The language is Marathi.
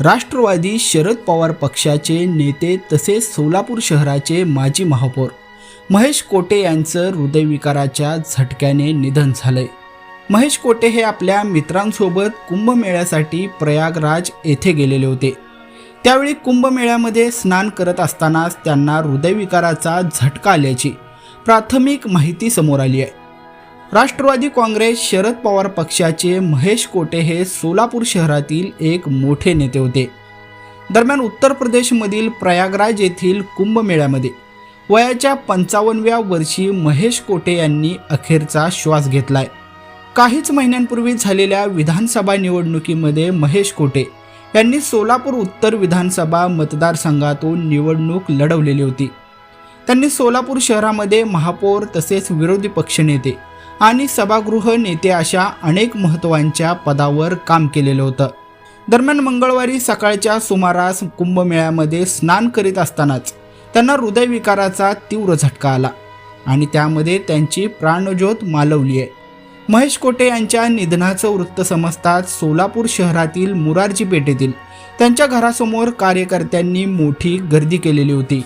राष्ट्रवादी शरद पवार पक्षाचे नेते तसेच सोलापूर शहराचे माजी महापौर. महेश कोटे यांचं हृदयविकाराच्या झटक्याने निधन झालंय. महेश कोटे हे आपल्या मित्रांसोबत कुंभमेळ्यासाठी प्रयागराज येथे गेलेले होते. त्यावेळी कुंभमेळ्यामध्ये स्नान करत असतानाच त्यांना हृदयविकाराचा झटका आल्याची प्राथमिक माहिती समोर आली आहे. राष्ट्रवादी काँग्रेस शरद पवार पक्षाचे महेश कोटे हे सोलापूर शहरातील एक मोठे नेते होते. दरम्यान उत्तर प्रदेशमधील प्रयागराज येथील कुंभमेळ्यामध्ये वयाच्या पंचावन्नव्या वर्षी महेश कोटे यांनी अखेरचा श्वास घेतलाय. काहीच महिन्यांपूर्वी झालेल्या विधानसभा निवडणुकीमध्ये महेश कोटे यांनी सोलापूर उत्तर विधानसभा मतदारसंघातून निवडणूक लढवलेली होती. त्यांनी सोलापूर शहरामध्ये महापौर तसेच विरोधी पक्षनेते आणि सभागृह नेते अशा अनेक महत्त्वांच्या पदावर काम केलेलं होतं. दरम्यान मंगळवारी सकाळच्या सुमारास कुंभमेळ्यामध्ये स्नान करीत असतानाच त्यांना हृदयविकाराचा तीव्र झटका आला आणि त्यामध्ये त्यांची प्राणज्योत मालवली आहे. महेश कोटे यांच्या निधनाचं वृत्त समजताच सोलापूर शहरातील मुरारजी पेठेतील त्यांच्या घरासमोर कार्यकर्त्यांनी मोठी गर्दी केलेली होती.